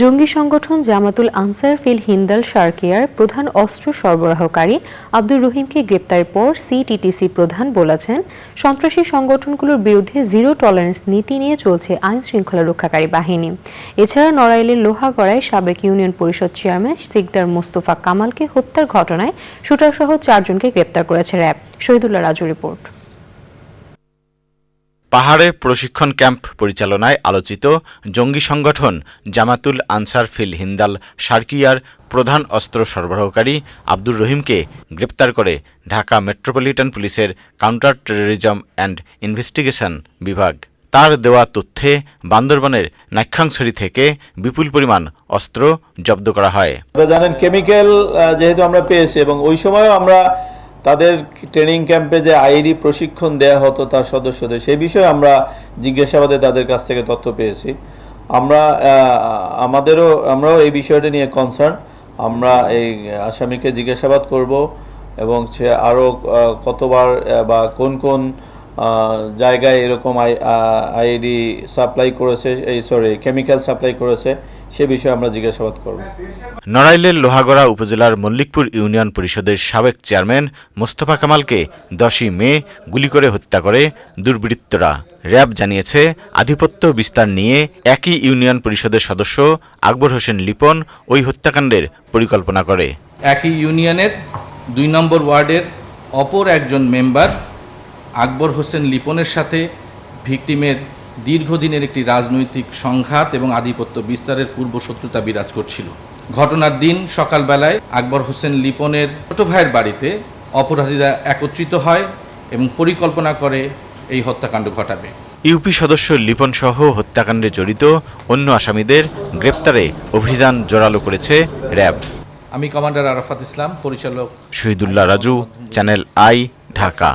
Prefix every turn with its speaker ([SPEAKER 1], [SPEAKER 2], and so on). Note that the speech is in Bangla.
[SPEAKER 1] জঙ্গি সংগঠন জামাতুল আনসার ফিল হিন্দাল সার্কিয়ার প্রধান অস্ত্র সরবরাহকারী আব্দুর রহিমকে গ্রেপ্তারের পর সিটিটিসি প্রধান বলেছেন, সন্ত্রাসী সংগঠনগুলোর বিরুদ্ধে জিরো টলারেন্স নীতি নিয়ে চলছে আইন শৃঙ্খলা রক্ষাকারী বাহিনী। এছাড়া নড়াইলের লোহাগড়ায় সাবেক ইউনিয়ন পরিষদ চেয়ারম্যান সিকদার মোস্তফা কামালকে হত্যার ঘটনায় শুটারসহ চারজনকে গ্রেপ্তার করেছে র্যাব। শহীদুল্লাহ রাজু রিপোর্ট।
[SPEAKER 2] পাহাড়ে প্রশিক্ষণ ক্যাম্প পরিচালনায় আলোচিত জঙ্গি সংগঠন জামাতুল আনসার ফিল হিন্দাল সার্কিয়ার প্রধান অস্ত্র সরবরাহকারী আব্দুর রহিমকে গ্রেপ্তার করে ঢাকা মেট্রোপলিটন পুলিশের কাউন্টার টেরোরিজম অ্যান্ড ইনভেস্টিগেশন বিভাগ। তার দেওয়া তথ্যে বান্দরবানের নাক্ষাংছড়ি থেকে বিপুল পরিমাণ অস্ত্র জব্দ করা হয়।
[SPEAKER 3] জানেন কেমিক্যাল যেহেতু আমরা পেয়েছি এবং ওই সময়ও আমরা তাদের ট্রেনিং ক্যাম্পে যে আইডি প্রশিক্ষণ দেয়া হতো তার সদস্যদের সেই বিষয়ে আমরা জিজ্ঞাসাবাদে তাদের কাছ থেকে তথ্য পেয়েছি। আমরা আমাদেরও, আমরাও এই বিষয়টা নিয়ে কনসার্ন আমরা এই আসামিকে জিজ্ঞাসাবাদ করব এবং সে আরও কতবার বা কোন কোন জায়গায় এরকম আইডি সাপ্লাই করেছে এই সরি কেমিক্যাল সাপ্লাই করেছে সে বিষয়ে আমরা জিজ্ঞাসাবাদ করব।
[SPEAKER 2] নড়াইলের লোহাগড়া উপজেলার মল্লিকপুর ইউনিয়ন পরিষদের সাবেক চেয়ারম্যান মোস্তফা কামালকে দশই মে গুলি করে হত্যা করে দুর্বৃত্তরা। র্যাব জানিয়েছে আধিপত্য বিস্তার নিয়ে একই ইউনিয়ন পরিষদের সদস্য আকবর হোসেন লিপন ওই হত্যাকাণ্ডের পরিকল্পনা করে।
[SPEAKER 4] একই ইউনিয়নের দুই নম্বর ওয়ার্ডের অপর একজন মেম্বার আকবর হোসেন লিপনের সাথে ভিকটিমের দীর্ঘদিনের একটি রাজনৈতিক সংঘাত এবং আধিপত্য বিস্তারের পূর্ব শত্রুতা বিরাজ করছিল। ঘটনার দিন সকালবেলায় আকবর হোসেন লিপনের ছোট ভাইয়ের বাড়িতে অপরাধীরা একত্রিত হয় এবং পরিকল্পনা করে এই হত্যাকাণ্ড ঘটাবে।
[SPEAKER 2] ইউপি সদস্য লিপন সহ হত্যাকাণ্ডে জড়িত অন্য আসামিদের গ্রেপ্তারে অভিযান জোরালো করেছে র্যাব।
[SPEAKER 4] আমি কমান্ডার আরাফাত ইসলাম পরিচালক
[SPEAKER 2] শহীদুল্লাহ রাজু চ্যানেল আই ঢাকা।